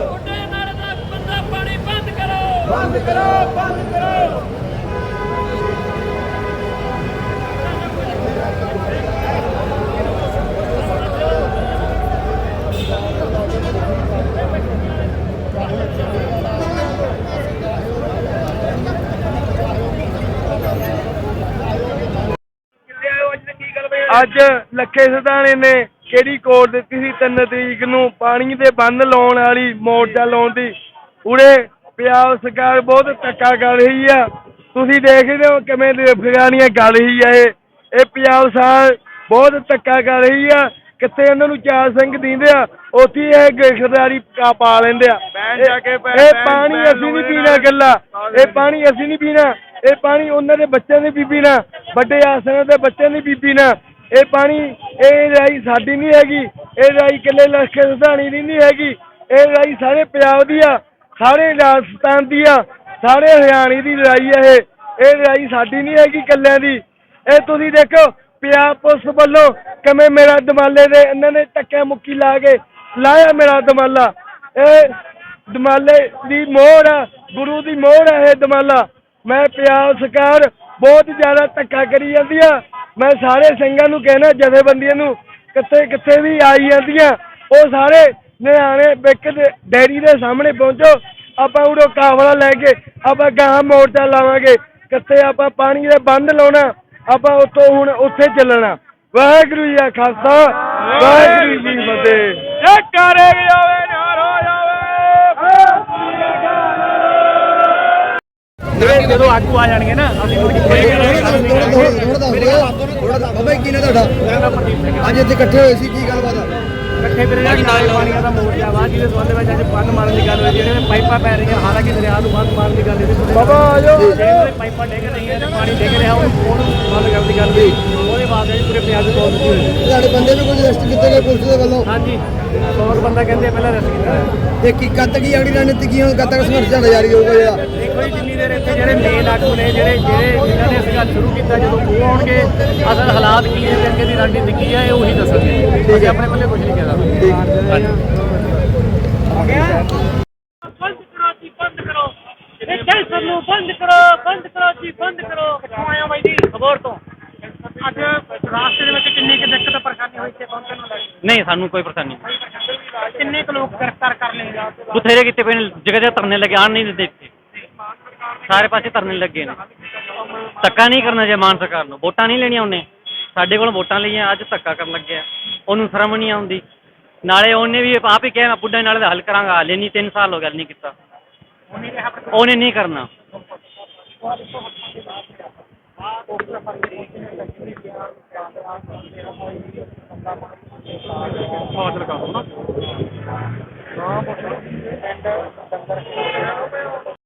ਬੁੱਢੇ ਨਾਲ ਦਾ ਗੰਦਾ ਅੱਜ ਲੱਖੇ ਸਦਾਣੇ ਨੇ ਕਿਹੜੀ ਕੋਡ ਦਿੱਤੀ ਸੀ? 3 ਤਰੀਕ ਨੂੰ ਪਾਣੀ ਦੇ ਬੰਦ ਲਾਉਣ ਵਾਲੀ ਮੋਰਚਾ ਲਾਉਣ ਦੀ। ਉਰੇ ਪੰਜਾਬ ਸਰਕਾਰ ਬਹੁਤ ਧੱਕਾ ਕਰ ਰਹੀ ਆ। ਤੁਸੀਂ ਦੇਖਦੇ ਹੋ ਕਿਵੇਂ ਦੀ ਅਫਗਾਨੀਆਂ ਕਰ ਰਹੀ ਆ ਇਹ। ਇਹ ਪੰਜਾਬ ਸਰਕਾਰ ਬਹੁਤ ਧੱਕਾ ਕਰ ਰਹੀ ਆ। ਕਿੱਥੇ ਇਹਨਾਂ ਨੂੰ ਚਾਰ ਸਿੰਘ ਦਿੰਦੇ ਆ ਉੱਥੇ ਇਹ ਗ੍ਰਿਫਤਾਰੀ ਕਾ ਪਾ ਲੈਂਦੇ ਆ। ਬੈਨ ਬੈਨ- ਇਹ ਬੈਨ- ਪਾਣੀ ਬੈਨ ਅਸੀਂ ਨਹੀਂ ਪੀਣਾ। ਗੱਲਾ ਇਹ ਪਾਣੀ ਅਸੀਂ ਨਹੀਂ ਪੀਣਾ। ਇਹ ਪਾਣੀ ਉਹਨਾਂ ਦੇ ਬੱਚਿਆਂ ਨੇ ਵੀ ਪੀਣਾ ਵੱਡੇ ਆਸਨਾਂ ਦੇ ਬੱਚਿਆਂ ਨੇ ਵੀ ਪੀਣਾ ਇਹ ਪਾਣੀ, ਇਹ ਲੜਾਈ ਸਾਡੀ ਨਹੀਂ ਹੈਗੀ। ਇਹ ਲੜਾਈ ਇਕੱਲੇ ਲਸ਼ਕਰ ਸੁਧਾਣੀ ਦੀ ਨਹੀਂ ਹੈਗੀ। ਇਹ ਲੜਾਈ ਸਾਰੇ ਪੰਜਾਬ ਦੀ ਆ, ਸਾਰੇ ਰਾਜਸਥਾਨ ਦੀ ਆ, ਸਾਰੇ ਹਰਿਆਣੇ ਦੀ ਲੜਾਈ ਆ ਇਹ। ਇਹ ਲੜਾਈ ਸਾਡੀ ਨਹੀਂ ਹੈਗੀ ਇਕੱਲਿਆਂ ਦੀ। ਇਹ ਤੁਸੀਂ ਦੇਖੋ, ਪੰਜਾਬ ਪੁਲਿਸ ਵੱਲੋਂ ਕਿਵੇਂ ਮੇਰਾ ਦਮਾਲੇ ਦੇ ਇਹਨਾਂ ਨੇ ਟੱਕਿਆ ਮੁੱਕੀ ਲਾ ਕੇ ਲਾਇਆ ਮੇਰਾ ਦਮਾਲਾ। ਇਹ ਦਮਾਲੇ ਦੀ ਮੋਹਰ ਆ, ਗੁਰੂ ਦੀ ਮੋਹਰ ਆ ਇਹ ਦਮਾਲਾ। ਮੈਂ ਪੰਜਾਬ ਸਰਕਾਰ ਬਹੁਤ ਜ਼ਿਆਦਾ ਧੱਕਾ ਕਰੀ ਜਾਂਦੀ ਆ। ਮੈਂ ਸਾਰੇ ਸਿੰਘਾਂ ਨੂੰ ਕਹਿਣਾ, ਜਥੇਬੰਦੀਆਂ ਨੂੰ, ਕਿੱਥੇ ਕਿੱਥੇ ਵੀ ਆਈ ਜਾਂਦੀਆਂ, ਉਹ ਸਾਰੇ ਨਿਆਣੇ ਬਿੱਕ ਡੈਰੀ ਦੇ ਸਾਹਮਣੇ ਪਹੁੰਚੋ, ਆਪਾਂ ਉਰੋਂ ਕਾਫਲਾ ਲੈ ਕੇ, ਆਪਾਂ ਗਾਂ ਮੋਰਚਾ ਲਾਵਾਂਗੇ, ਕਿੱਥੇ ਆਪਾਂ ਪਾਣੀ ਦੇ ਬੰਦ ਲਾਉਣਾ, ਆਪਾਂ ਉੱਥੋਂ ਹੁਣ ਉੱਥੇ ਚੱਲਣਾ। ਵਾਹਿਗੁਰੂ ਜੀ ਕਾ ਖਾਲਸਾ, ਵਾਹਿਗੁਰੂ ਜੀ ਫਤਿਹ। ਇਹ ਕਰੇ ਜਾਵੇ ਨਾਰ ਜਾਵੇ ਜਦੋਂ ਆਗੂ ਆ ਜਾਣਗੇ ਨਾ ਅਸੀਂ ਮੁੜ ਕੇ ਕੋਈ ਬਾਬਾ ਜੀ ਕੀ ਨੇ ਤੁਹਾਡਾ ਅੱਜ ਇੱਥੇ ਇਕੱਠੇ ਹੋਏ ਸੀ ਕੀ ਗੱਲਬਾਤ ਆ ਇਕੱਠੇ ਵੀਰੇ ਨਾਲ ਨਾਲੇ ਪਾਣੀਆਂ ਦਾ ਮੋਰਚਾ ਵਾ ਜਿਹਦੇ ਸੰਬੰਧ ਵਿੱਚ ਅੱਜ ਬੰਦ ਮਾਰਨ ਦੀ ਗੱਲ ਹੋਈ ਜਿਹੜੇ ਨੇ ਪਾਈਪਾਂ ਪੈ ਰਹੀਆਂ ਹਾਲਾਂਕਿ ਦਰਿਆ ਨੂੰ ਬੰਦ ਮਾਰਨ ਦੀ ਗੱਲ ਹੋਈ ਬਾਬਾ ਆ ਜਾਓ ਜਿਹੜੇ ਪਾਈਪਾਂ ਡਿੱਗ ਰਹੀਆਂ ਤੇ ਪਾਣੀ ਡਿੱਗ ਰਿਹਾ ਉਹ ਉਹਨੂੰ ਬੰਦ ਕਰਨ ਦੀ ਗੱਲ ਹੋਈ ਉਹਦੇ ਬਾਅਦ ਜੀ ਪੂਰੇ ਪੰਜਾਬ ਦੀ ਬਹੁਤ ਦਿੱਤੀ ਹੋਈ ਤੁਹਾਡੇ ਬੰਦੇ ਵੀ ਕੁਝ ਅਰੈਸਟ ਕੀਤੇ ਗਏ ਪੁਲਿਸ ਦੇ ਵੱਲੋਂ ਹਾਂਜੀ 100 ਬੰਦਾ ਕਹਿੰਦੇ ਆ ਪਹਿਲਾਂ ਰੈਸਟ ਕੀਤਾ ਹੈ। ਤੇ ਕੀ ਕਦ ਤੱਕ ਅਗਲੀ ਰਣਨੀਤੀ ਕੀ ਹੁਣ ਕਦ ਤੱਕ ਸੰਘਰਸ਼ ਚੱਲਦਾ ਜਾਰੀ ਹੋਊਗਾ ਜਿਹੜਾ ਜੀ ਜਿੰਨੀ ਦੇਰ ਇੱਥੇ ਜਿਹੜੇ ਮੇਨ ਆਗੂ ਨੇ ਜਿਹੜੇ ਜਿਹੜੇ ਜਿਨ੍ਹਾਂ ਨੇ ਅਸੀਂ ਗੱਲ ਸ਼ੁਰੂ ਕੀਤਾ ਜਦੋਂ ਉਹ ਆਉਣਗੇ ਅਸਲ ਹਾਲਾਤ ਕੀ ਹੈ ਤੇ ਅੱਗੇ ਦੀ ਰਣਨੀਤੀ ਕੀ ਹੈ ਇਹ ਉਹੀ ਦੱਸਣਗੇ। ਅਸੀਂ ਆਪਣੇ ਪੱਲੇ ਕੁਝ ਨਹੀਂ ਕਹਿ ਸਕਦੇ। ਬੰਦ ਕਰੋ ਜੀ ਬੰਦ ਕਰੋ ਇਹ ਕੈਂਸਰ ਨੂੰ ਬੰਦ ਕਰੋ ਬੰਦ ਕਰੋ ਜੀ ਬੰਦ ਕਰੋ ਕਿੱਥੋਂ ਆਇਆ ਬਾਈ ਜੀ ਖਬਰ ਤੋਂ ਅੱਜ ਰਾਸਤੇ ਦੇ ਵਿੱਚ ਕਿੰਨੀ ਕੁ ਦਿੱਕਤ ਪਰੇਸ਼ਾਨੀ ਹੋਈ ਤੇ ਪਹੁੰਚਣ ਨੂੰ ਲੱਗੀ ਨਹੀਂ ਸਾਨੂੰ ਕੋਈ ਪਰੇਸ਼ਾਨੀ ਨਹੀਂ। ਕਿੰਨੇ ਕੁ ਲੋਕ ਗ੍ਰਿਫਤਾਰ ਕਰ ਲਏ? ਜਾ ਬਥੇਰੇ ਕੀਤੇ ਪਏ ਨੇ ਜਗ੍ਹਾ ਜਗ੍ਹਾ ਧਰਨੇ ਲੱਗੇ ਆਣ ਨਹੀਂ ਦਿੰਦੇ ਇੱਥੇ। ਸਾਰੇ ਪਾਸੇ ਧਰਨੇ ਲੱਗੇ ਨੇ ਧੱਕਾ ਨਹੀਂ ਕਰਨਾ ਜੇ ਮਾਨ ਸਰਕਾਰ ਨੂੰ ਵੋਟਾਂ ਨਹੀਂ ਲੈਣੀਆਂ ਉਹਨੇ ਸਾਡੇ ਕੋਲ ਵੋਟਾਂ ਲਈਆਂ ਅੱਜ ਧੱਕਾ ਕਰਨ ਲੱਗਿਆ ਉਹਨੂੰ ਸ਼ਰਮ ਨਹੀਂ ਆਉਂਦੀ ਨਾਲੇ ਉਹਨੇ ਵੀ ਆਪ ਹੀ ਕਿਹਾ ਮੈਂ ਬੁੱਢਾ ਨਾਲੇ ਦਾ ਹੱਲ ਕਰਾਂਗਾ ਹਾਲੇ ਨਹੀਂ 3 ਸਾਲ ਹੋ ਗਏ ਨਹੀਂ ਕੀਤਾ ਉਹਨੇ ਨਹੀਂ ਕਰਨਾ